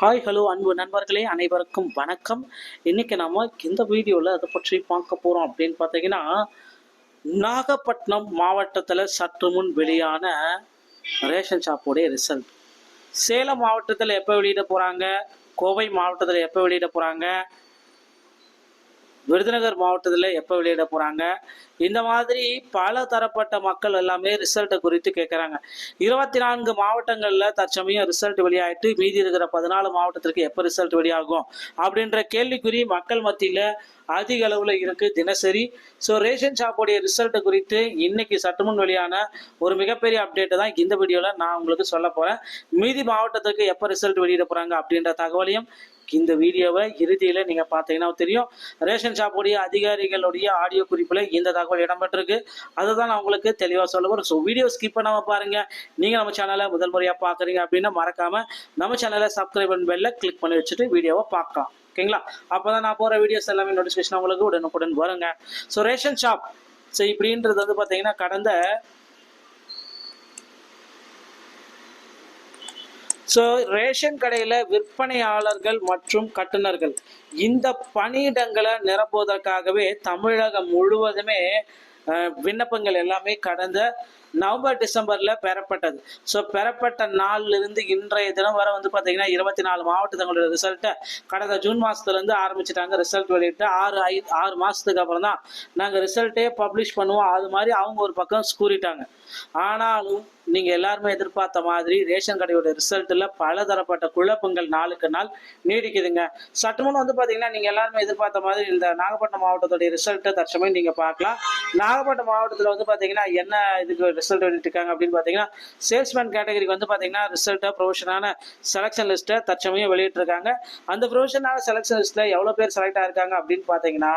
Hi hello அன்பு நண்பர்களே அனைவருக்கும் வணக்கம். இன்னைக்கு நம்ம இந்த வீடியோவில் அதை பற்றி பார்க்க போகிறோம் அப்படின்னு பார்த்தீங்கன்னா நாகப்பட்டினம் மாவட்டத்தில் சற்று முன் வெளியான ரேஷன் ஷாப்போடைய ரிசல்ட் சேலம் மாவட்டத்தில் எப்போ வெளியிட போகிறாங்க கோவை மாவட்டத்தில் எப்போ வெளியிட போகிறாங்க விருதுநகர் மாவட்டத்தில் எப்போ வெளியிட போகிறாங்க இந்த மாதிரி பல தரப்பட்ட மக்கள் எல்லாமே ரிசல்ட்டை குறித்து கேட்குறாங்க இருபத்தி நான்கு மாவட்டங்களில் தற்சமயம் ரிசல்ட் வெளியாயிட்டு மீதி இருக்கிற பதினாலு மாவட்டத்திற்கு எப்போ ரிசல்ட் வெளியாகும்? அப்படின்ற கேள்விக்குறி மக்கள் மத்தியில் அதிக அளவில் இருக்குது தினசரி. ஸோ ரேஷன் ஷாப்போடைய ரிசல்ட்டை குறித்து இன்னைக்கு சற்றுமுன் வெளியான ஒரு மிகப்பெரிய அப்டேட்டை தான் இந்த வீடியோவில் நான் உங்களுக்கு சொல்ல போகிறேன் மீதி மாவட்டத்துக்கு எப்போ ரிசல்ட் வெளியிட போகிறாங்க அப்படின்ற தகவலையும் இந்த வீடியோவை இறுதியில் நீங்கள் பார்த்தீங்கன்னா தெரியும். ரேஷன் ஷாப்புடைய அதிகாரிகளுடைய ஆடியோ குறிப்பில் இந்த தகவல் இடம்பெற்றிருக்கு. அதை தான் நான் உங்களுக்கு தெளிவாக சொல்ல வரும் ஸோ வீடியோ ஸ்கிப் பண்ணாமல் பாருங்கள் நீங்கள் நம்ம சேனலை முதல் முறையாக பார்க்குறீங்க அப்படின்னா மறக்காமல் நம்ம சேனலை சப்ஸ்கிரைப் பண்ண பெல்ல கிளிக் பண்ணி வச்சுட்டு வீடியோவை பார்க்கலாம். ஓகேங்களா அப்போ தான் நான் போகிற வீடியோஸ் எல்லாமே நோட்டிஃபிகேஷன் உங்களுக்கு உடனுக்குடன் வருங்க. So ration shop. ஸோ இப்படின்றது வந்து பார்த்தீங்கன்னா கடந்த ஸோ ரேஷன் கடையில் விற்பனையாளர்கள் மற்றும் கட்டுநர்கள் இந்த பணியிடங்களை நிரப்புவதற்காகவே தமிழகம் முழுவதுமே அஹ், விண்ணப்பங்கள் எல்லாமே கடந்த நவம்பர் டிசம்பர்ல பெறப்பட்டது. ஸோ பெறப்பட்ட நாள்ல இருந்து இன்றைய தினம் வரை வந்து பார்த்தீங்கன்னா இருபத்தி நாலு மாவட்டத்தங்களுடைய ரிசல்ட்டை கடந்த ஜூன் மாசத்துல இருந்து ஆரம்பிச்சிட்டாங்க. ரிசல்ட் வெளியிட்டு ஆறு ஐ ஆறு மாசத்துக்கு அப்புறம் தான் நாங்கள் ரிசல்ட்டே பப்ளிஷ் பண்ணுவோம். அது மாதிரி அவங்க ஒரு பக்கம் கூறிட்டாங்க. ஆனாலும் நீங்க எல்லாருமே எதிர்பார்த்த மாதிரி ரேஷன் கடையோட ரிசல்ட்ல பல தரப்பட்ட குழப்பங்கள் நாளுக்கு நாள் நீடிக்குதுங்க. சற்றுமுன் வந்து பாத்தீங்கன்னா நீங்க எல்லாருமே எதிர்பார்த்த மாதிரி இந்த நாகப்பட்டினம் மாவட்டத்துடைய ரிசல்ட்டை தற்சமயம் நீங்க பார்க்கலாம். நாகப்பட்டினம் மாவட்டத்துல வந்து பாத்தீங்கன்னா என்ன இதுக்கு ரிசல்ட் வெளியிட்டிருக்காங்க அப்படின்னு பார்த்தீங்கன்னா சேல்ஸ்மேன் கேட்டகரிக்கு வந்து பார்த்தீங்கன்னா ரிசல்ட்டை ப்ரொஃபஷனான செலெக்ஷன் லிஸ்ட்டை தற்சமயம் வெளியிட்டிருக்காங்க அந்த ப்ரொஃபஷனான செலெக்ஷன் லிஸ்ட்டில் எவ்வளோ பேர் செலக்ட் ஆயிருக்காங்க அப்படின்னு பார்த்தீங்கன்னா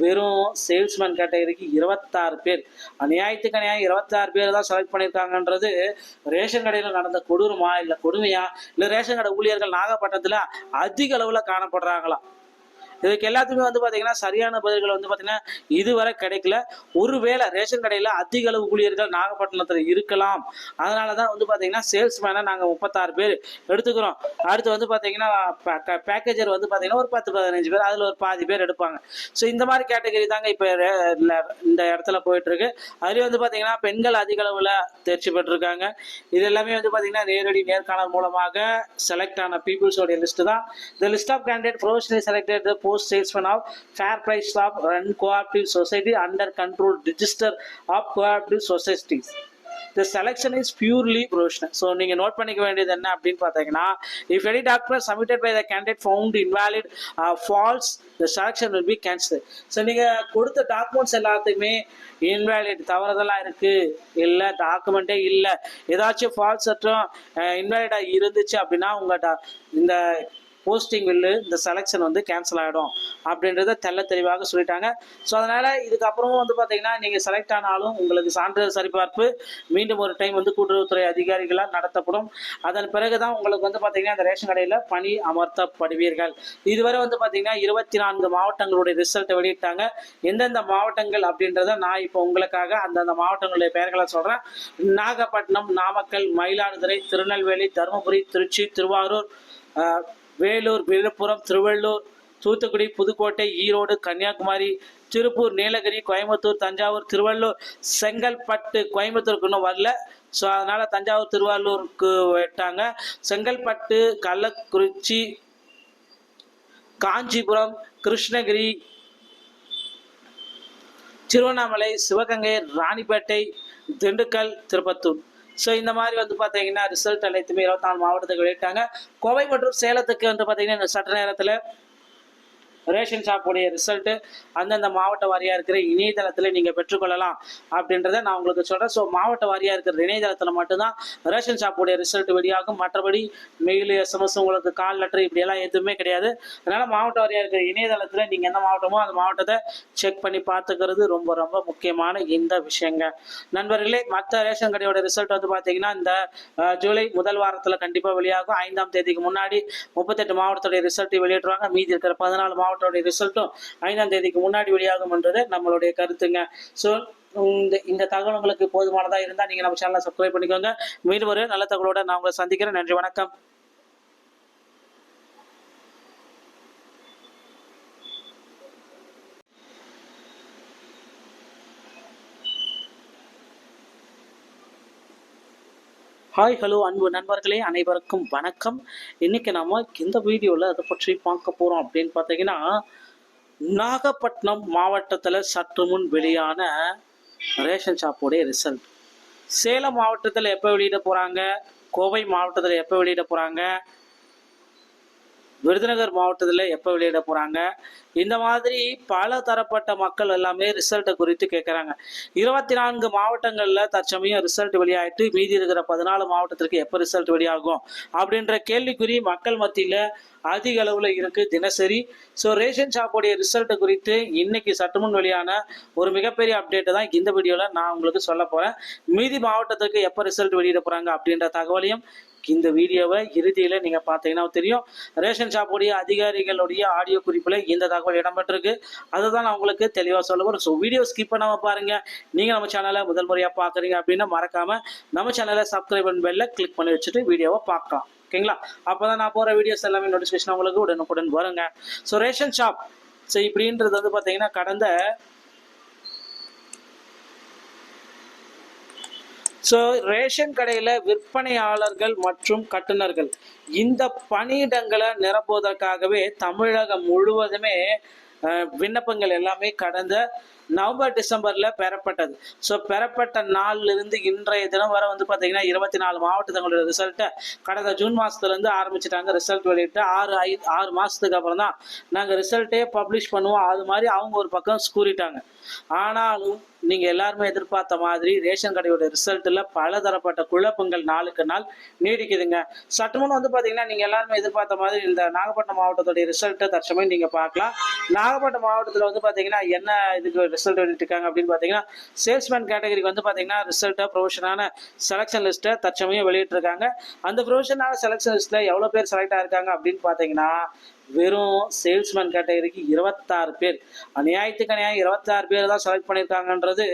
வெறும் சேல்ஸ்மேன் கேட்டகரிக்கு இருபத்தாறு பேர். அநியாயத்துக்கு அநியாயம் இருபத்தாறு பேர் தான் செலக்ட் பண்ணியிருக்காங்கன்றது ரேஷன் கடையில் நடந்த கொடூரமா இல்லை கொடுமையா? இல்லை ரேஷன் கடை ஊழியர்கள் நாகப்பட்டினத்தில் அதிக அளவில் காணப்படுறாங்களா? இதுக்கு எல்லாத்துக்குமே வந்து பார்த்தீங்கன்னா சரியான பதில்கள் வந்து பார்த்தீங்கன்னா இதுவரை கிடைக்கல. ஒருவேளை ரேஷன் கடையில் அதிக அளவு ஊழியர்கள் நாகப்பட்டினத்தில் இருக்கலாம். அதனால தான் வந்து பார்த்தீங்கன்னா சேல்ஸ்மேனை நாங்கள் முப்பத்தாறு பேர் எடுத்துக்கிறோம். அடுத்து வந்து பார்த்தீங்கன்னா பேக்கேஜர் வந்து பார்த்தீங்கன்னா ஒரு பத்து பதினஞ்சு பேர் அதில் ஒரு பாதி பேர் எடுப்பாங்க. ஸோ இந்த மாதிரி கேட்டகரி தாங்க இப்போ இந்த இடத்துல போயிட்டுருக்கு. அதுலேயும் வந்து பார்த்தீங்கன்னா பெண்கள் அதிக அளவில் தேர்ச்சி பெற்றிருக்காங்க. இது எல்லாமே வந்து பார்த்தீங்கன்னா நேரடி நேர்காணல் மூலமாக செலக்ட் ஆன பீப்புள்ஸோடைய லிஸ்ட்டு தான். இந்த list of candidate professionally selected the post salesman of fair price of run cooperative society under control register of cooperative societies the selection is purely professional so நீங்கள் நோட் பண்ணிக்க வேண்டியது என்ன அப்படின்னு பார்த்தீங்கன்னா if any document submitted by the candidate found invalid false the selection will be cancel so நீங்கள் கொடுத்த documents எல்லாத்தையுமே invalid தவறுதலாக இருக்குது இல்லை டாக்குமெண்ட்டே இல்லை ஏதாச்சும் ஃபால்ஸ் சட்டம் இன்வாலிடாக இருந்துச்சு அப்படின்னா உங்கள் டா இந்த போஸ்டிங் வில்லு இந்த செலெக்ஷன் வந்து கேன்சல் ஆகிடும் அப்படின்றத தெள்ள தெளிவாக சொல்லிட்டாங்க. ஸோ அதனால் இதுக்கப்புறமும் வந்து பார்த்தீங்கன்னா நீங்கள் செலக்ட் ஆனாலும் உங்களுக்கு சான்றிதழ் சரிபார்ப்பு மீண்டும் ஒரு டைம் வந்து கூட்டுறவுத்துறை அதிகாரிகளால் நடத்தப்படும். அதன் பிறகு தான் உங்களுக்கு வந்து பார்த்தீங்கன்னா இந்த ரேஷன் கடையில் பணி அமர்த்தப்படுவீர்கள். இதுவரை வந்து பார்த்தீங்கன்னா இருபத்தி நான்கு மாவட்டங்களுடைய ரிசல்ட்டை வெளியிட்டாங்க. எந்தெந்த மாவட்டங்கள் அப்படின்றத நான் இப்போ உங்களுக்காக அந்தந்த மாவட்டங்களுடைய பெயர்களை சொல்கிறேன் நாகப்பட்டினம் நாமக்கல் மயிலாடுதுறை திருநெல்வேலி தருமபுரி திருச்சி திருவாரூர் வேலூர் விழுப்புரம் திருவள்ளூர் தூத்துக்குடி புதுக்கோட்டை ஈரோடு கன்னியாகுமரி திருப்பூர் நீலகிரி கோயம்புத்தூர் தஞ்சாவூர் திருவள்ளூர் செங்கல்பட்டு கோயம்புத்தூருக்கு இன்னும் வரல. ஸோ அதனால் தஞ்சாவூர் திருவள்ளூருக்கு விட்டாங்க. செங்கல்பட்டு கள்ளக்குறிச்சி காஞ்சிபுரம் கிருஷ்ணகிரி திருவண்ணாமலை சிவகங்கை ராணிப்பேட்டை திண்டுக்கல் திருப்பத்தூர். ஸோ இந்த மாதிரி வந்து பார்த்தீங்கன்னா ரிசல்ட் அனைத்துமே இருபத்தி நாலு மாவட்டத்துக்கு வெளியிட்டாங்க. கோவை மற்றும் சேலத்துக்கு வந்து பார்த்தீங்கன்னா இந்த சட்ட நேரத்தில் ரேஷன் ஷாப்புடைய ரிசல்ட்டு அந்தந்த மாவட்ட வாரியாக இருக்கிற இணையதளத்தில் நீங்கள் பெற்றுக்கொள்ளலாம் அப்படின்றத நான் உங்களுக்கு சொல்கிறேன் ஸோ மாவட்ட வாரியாக இருக்கிற இணையதளத்தில் மட்டும்தான் ரேஷன் ஷாப்புடைய ரிசல்ட் வெளியாகும். மற்றபடி மெயில் எஸ்எம்எஸ் உங்களுக்கு கால் லெட்டர் இப்படியெல்லாம் எதுவுமே கிடையாது. அதனால் மாவட்ட வாரியாக இருக்கிற இணையதளத்தில் நீங்கள் எந்த மாவட்டமோ அந்த மாவட்டத்தை செக் பண்ணி பார்த்துக்கிறது ரொம்ப ரொம்ப முக்கியமான இந்த விஷயங்க. நண்பர்களே மற்ற ரேஷன் கடையோட ரிசல்ட் வந்து பார்த்தீங்கன்னா இந்த ஜூலை முதல் வாரத்தில் கண்டிப்பாக வெளியாகும். ஐந்தாம் தேதிக்கு முன்னாடி முப்பத்தெட்டு மாவட்டத்துடைய ரிசல்ட்டை வெளியிடுவாங்க மீதி இருக்கிற பதினாலு மாவட்டம் மாவட்டத்துடைய ரிசல்ட்டும் ஐந்தாம் தேதிக்கு முன்னாடி வெளியாகும்ன்றது நம்மளுடைய கருத்துங்க. ஸோ இந்த இந்த தகவல் உங்களுக்கு போதுமானதாக இருந்தால் நீங்கள் நம்ம சேனலை சப்ஸ்கிரைப் பண்ணிக்கோங்க. மீண்டும் ஒரு நல்ல தகவலோட நான் உங்களை சந்திக்கிறேன். நன்றி வணக்கம். ஹாய் ஹலோ அன்பு நண்பர்களே அனைவருக்கும் வணக்கம். இன்னைக்கு நம்ம இந்த வீடியோவில் அதை பற்றி பார்க்க போகிறோம் அப்படின்னு பார்த்தீங்கன்னா நாகப்பட்டினம் மாவட்டத்தில் சற்று முன் வெளியான ரேஷன் ஷாப்போடைய ரிசல்ட் சேலம் மாவட்டத்தில் எப்போ வெளியிட போகிறாங்க கோவை மாவட்டத்தில் எப்போ வெளியிட போகிறாங்க விருதுநகர் மாவட்டத்தில் எப்போ வெளியிட போகிறாங்க இந்த மாதிரி பல தரப்பட்ட மக்கள் எல்லாமே ரிசல்ட்டை குறித்து கேட்குறாங்க இருபத்தி நான்கு மாவட்டங்களில் தற்சமயம் ரிசல்ட் வெளியாயிட்டு மீதி இருக்கிற பதினாலு மாவட்டத்திற்கு எப்போ ரிசல்ட் வெளியாகும்? அப்படின்ற கேள்விக்குறி மக்கள் மத்தியில் அதிக அளவில் இருக்குது தினசரி. ஸோ ரேஷன் ஷாப்போடைய ரிசல்ட் குறித்து இன்னைக்கு சற்றுமுன் வெளியான ஒரு மிகப்பெரிய அப்டேட்டை தான் இந்த வீடியோவில் நான் உங்களுக்கு சொல்ல போகிறேன் மீதி மாவட்டத்துக்கு எப்போ ரிசல்ட் வெளியிட போகிறாங்க அப்படின்ற தகவலையும் இந்த வீடியோவை இறுதியில் நீங்கள் பார்த்தீங்கன்னா தெரியும். ரேஷன் ஷாப்புடைய அதிகாரிகளுடைய ஆடியோ குறிப்பில் இந்த தகவல் இடம்பெற்றிருக்கு. அதை தான் நான் உங்களுக்கு தெளிவாக சொல்ல ஸோ வீடியோ ஸ்கிப் பண்ணாமல் பாருங்கள் நீங்கள் நம்ம சேனலை முதல் முறையாக பார்க்குறீங்க அப்படின்னா மறக்காமல் நம்ம சேனலை சப்ஸ்கிரைப் பண்ண பெல்ல கிளிக் பண்ணி வச்சுட்டு வீடியோவை பார்க்கலாம். ஓகேங்களா அப்போ தான் நான் போகிற வீடியோஸ் எல்லாமே நோட்டிஃபிகேஷன் உங்களுக்கு உடனுக்குடன் வருங்க. So ration shop. ஸோ இப்படின்றது வந்து பார்த்தீங்கன்னா கடந்த ஸோ ரேஷன் கடையில் விற்பனையாளர்கள் மற்றும் கட்டுநர்கள் இந்த பணியிடங்களை நிரப்புவதற்காகவே தமிழகம் முழுவதுமே அஹ், விண்ணப்பங்கள் எல்லாமே கடந்த நவம்பர் டிசம்பர்ல பெறப்பட்டது. ஸோ பெறப்பட்ட நாள்ல இருந்து இன்றைய தினம் வரை வந்து பார்த்தீங்கன்னா இருபத்தி நாலு மாவட்டத்தங்களோட ரிசல்ட்டை கடந்த ஜூன் மாசத்துல இருந்து ஆரம்பிச்சிட்டாங்க. ரிசல்ட் வெளியிட்டு ஆறு ஐ ஆறு மாசத்துக்கு அப்புறம் தான் நாங்கள் ரிசல்ட்டே பப்ளிஷ் பண்ணுவோம். அது மாதிரி அவங்க ஒரு பக்கம் கூறிட்டாங்க. ஆனாலும் நீங்க எல்லாருமே எதிர்பார்த்த மாதிரி ரேஷன் கடையோட ரிசல்ட்ல பல தரப்பட்ட குழப்பங்கள் நாளுக்கு நாள் நீடிக்குதுங்க. சற்றுமுன் வந்து பாத்தீங்கன்னா நீங்க எல்லாருமே எதிர்பார்த்த மாதிரி இந்த நாகப்பட்டினம் மாவட்டத்துடைய ரிசல்ட்டை தற்சமயம் நீங்க பார்க்கலாம். நாகப்பட்டினம் மாவட்டத்துல வந்து பாத்தீங்கன்னா என்ன இதுக்கு ரிசல்ட் வெளியிட்டிருக்காங்க அப்படின்னு பார்த்தீங்கன்னா சேல்ஸ்மேன் கேட்டகரிக்கு வந்து பார்த்தீங்கன்னா ரிசல்ட்டாக ப்ரொஃபஷனான செலெக்ஷன் லிஸ்ட்டை தற்சமயம் வெளியிட்டிருக்காங்க. அந்த ப்ரொஃபஷனான செலெக்ஷன் லிஸ்ட்டில் எவ்வளோ பேர் செலக்ட் ஆயிருக்காங்க அப்படின்னு பார்த்தீங்கன்னா வெறும் சேல்ஸ்மேன் கேட்டகரிக்கு இருபத்தாறு பேர். அநியாயத்துக்கு அநியாயம் இருபத்தாறு பேர் தான் செலக்ட் பண்ணியிருக்காங்கன்றது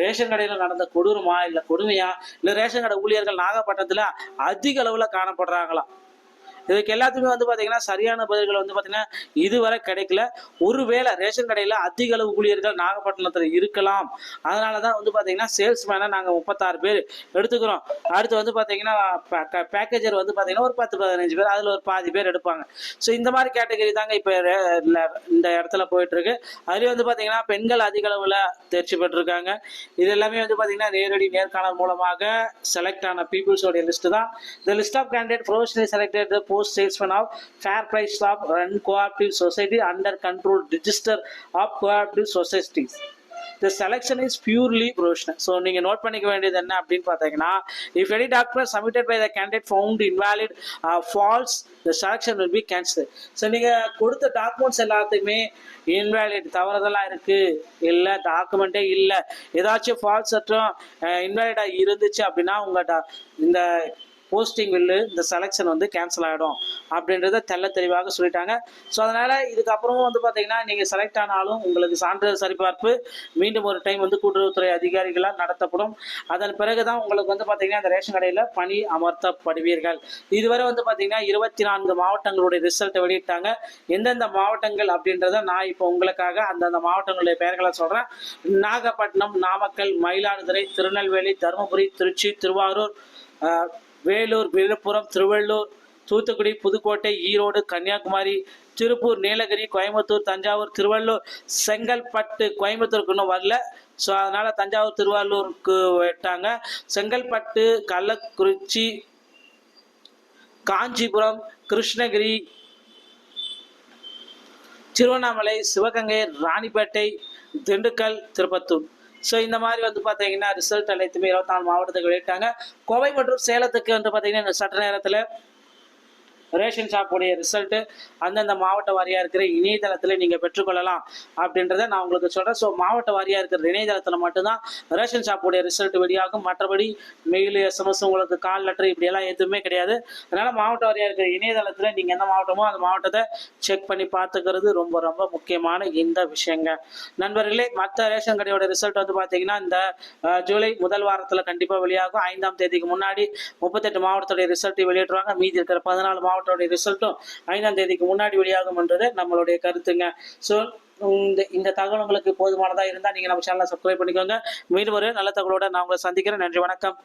ரேஷன் கடையில் நடந்த கொடூரமா இல்லை கொடுமையா? இல்லை ரேஷன் கடை ஊழியர்கள் நாகப்பட்டினத்தில் அதிக அளவில் காணப்படுறாங்களா? இதுக்கு எல்லாத்துக்குமே வந்து பார்த்தீங்கன்னா சரியான பதில்கள் வந்து பார்த்தீங்கன்னா இதுவரை கிடைக்கல. ஒருவேளை ரேஷன் கடையில் அதிக அளவு ஊழியர்கள் நாகப்பட்டினத்தில் இருக்கலாம். அதனால தான் வந்து பார்த்தீங்கன்னா சேல்ஸ்மேனை நாங்கள் முப்பத்தாறு பேர் எடுத்துக்கிறோம். அடுத்து வந்து பார்த்தீங்கன்னா பேக்கேஜர் வந்து பார்த்தீங்கன்னா ஒரு பத்து பதினஞ்சு பேர் அதில் ஒரு பாதி பேர் எடுப்பாங்க. ஸோ இந்த மாதிரி கேட்டகரி தாங்க இப்போ இந்த இடத்துல போயிட்டுருக்கு. அதுலேயும் வந்து பார்த்தீங்கன்னா பெண்கள் அதிக அளவில் தேர்ச்சி பெற்றிருக்காங்க. இது எல்லாமே வந்து பார்த்தீங்கன்னா நேரடி நேர்காணல் மூலமாக செலக்ட் ஆன பீப்புள்ஸோடைய லிஸ்ட்டு தான். இந்த list of candidate professionally selected post post of fair fair of run uncooperative society under control register of cooperative societies the selection is purely provisional so நீங்கள் நோட் பண்ணிக்க வேண்டியது என்ன அப்படின்னு பார்த்தீங்கன்னா if any document submitted by the candidate found invalid false the selection will be cancel so நீங்கள் கொடுத்த documents எல்லாத்துக்குமே invalid தவறுதலாக இருக்குது இல்லை டாக்குமெண்ட்டே இல்லை ஏதாச்சும் ஃபால்ஸ் சட்டம் இன்வாலிடாக இருந்துச்சு அப்படின்னா உங்கள் இந்த போஸ்டிங் வில்லு இந்த செலெக்ஷன் வந்து கேன்சல் ஆகிடும் அப்படின்றத தெள்ள தெளிவாக சொல்லிட்டாங்க. ஸோ அதனால் இதுக்கப்புறமும் வந்து பார்த்தீங்கன்னா நீங்கள் செலக்ட் ஆனாலும் உங்களுக்கு சான்றிதழ் சரிபார்ப்பு மீண்டும் ஒரு டைம் வந்து கூட்டுறவுத்துறை அதிகாரிகளால் நடத்தப்படும். அதன் பிறகு தான் உங்களுக்கு வந்து பார்த்தீங்கன்னா அந்த ரேஷன் கடையில் பணி அமர்த்தப்படுவீர்கள். இதுவரை வந்து பார்த்தீங்கன்னா இருபத்தி நான்கு மாவட்டங்களுடைய ரிசல்ட்டை வெளியிட்டாங்க. எந்தெந்த மாவட்டங்கள் அப்படின்றத நான் இப்போ உங்களுக்காக அந்தந்த மாவட்டங்களுடைய பெயர்களை சொல்கிறேன் நாகப்பட்டினம் நாமக்கல் மயிலாடுதுறை திருநெல்வேலி தருமபுரி திருச்சி திருவாரூர் ஆஹ், வேலூர் விழுப்புரம் திருவள்ளூர் தூத்துக்குடி புதுக்கோட்டை ஈரோடு கன்னியாகுமரி திருப்பூர் நீலகிரி கோயம்புத்தூர் தஞ்சாவூர் திருவள்ளூர் செங்கல்பட்டு கோயம்புத்தூருக்கு இன்னும் வரல. ஸோ அதனால் தஞ்சாவூர் திருவள்ளூருக்கு விட்டாங்க. செங்கல்பட்டு கள்ளக்குறிச்சி காஞ்சிபுரம் கிருஷ்ணகிரி திருவண்ணாமலை சிவகங்கை ராணிப்பேட்டை திண்டுக்கல் திருப்பத்தூர். ஸோ இந்த மாதிரி வந்து பார்த்தீங்கன்னா ரிசல்ட் அனைத்துமே இருபத்தி நாலு மாவட்டத்துக்கு வெளியிட்டாங்க. கோவை மற்றும் சேலத்துக்கு வந்து பார்த்தீங்கன்னா இந்த சட்ட நேரத்தில் ரேஷன் ஷாப்புடைய ரிசல்ட்டு அந்தந்த மாவட்ட வாரியாக இருக்கிற இணையதளத்தில் நீங்கள் பெற்றுக்கொள்ளலாம் அப்படின்றத நான் உங்களுக்கு சொல்கிறேன் ஸோ மாவட்ட வாரியாக இருக்கிற இணையதளத்தில் மட்டும்தான் ரேஷன் ஷாப்புடைய ரிசல்ட் வெளியாகும். மற்றபடி மெயில் எஸ்எம்எஸ் உங்களுக்கு கால் லெட்டர் இப்படியெல்லாம் எதுவுமே கிடையாது. அதனால் மாவட்ட வாரியாக இருக்கிற இணையதளத்தில் நீங்கள் எந்த மாவட்டமோ அந்த மாவட்டத்தை செக் பண்ணி பார்த்துக்கிறது ரொம்ப ரொம்ப முக்கியமான இந்த விஷயங்க. நண்பர்களே மற்ற ரேஷன் கடையோட ரிசல்ட் வந்து பார்த்தீங்கன்னா இந்த ஜூலை முதல் வாரத்தில் கண்டிப்பாக வெளியாகும். ஐந்தாம் தேதிக்கு முன்னாடி முப்பத்தெட்டு மாவட்டத்துடைய ரிசல்ட்டை வெளியிட்டுருவாங்க. மீதி இருக்கிற பதினாலு மாவட்டம் மாவட்டத்துடைய ரிசல்ட்டும் ஐந்தாம் தேதிக்கு முன்னாடி வெளியாகும் என்றது நம்மளுடைய கருத்துங்க. ஸோ இந்த இந்த தகவல் உங்களுக்கு போதுமானதாக இருந்தால் நீங்கள் நம்ம சேனலை சப்ஸ்கிரைப் பண்ணிக்கோங்க. மீண்டும் ஒரு நல்ல தகவலோட நான் உங்களை சந்திக்கிறேன். நன்றி வணக்கம்.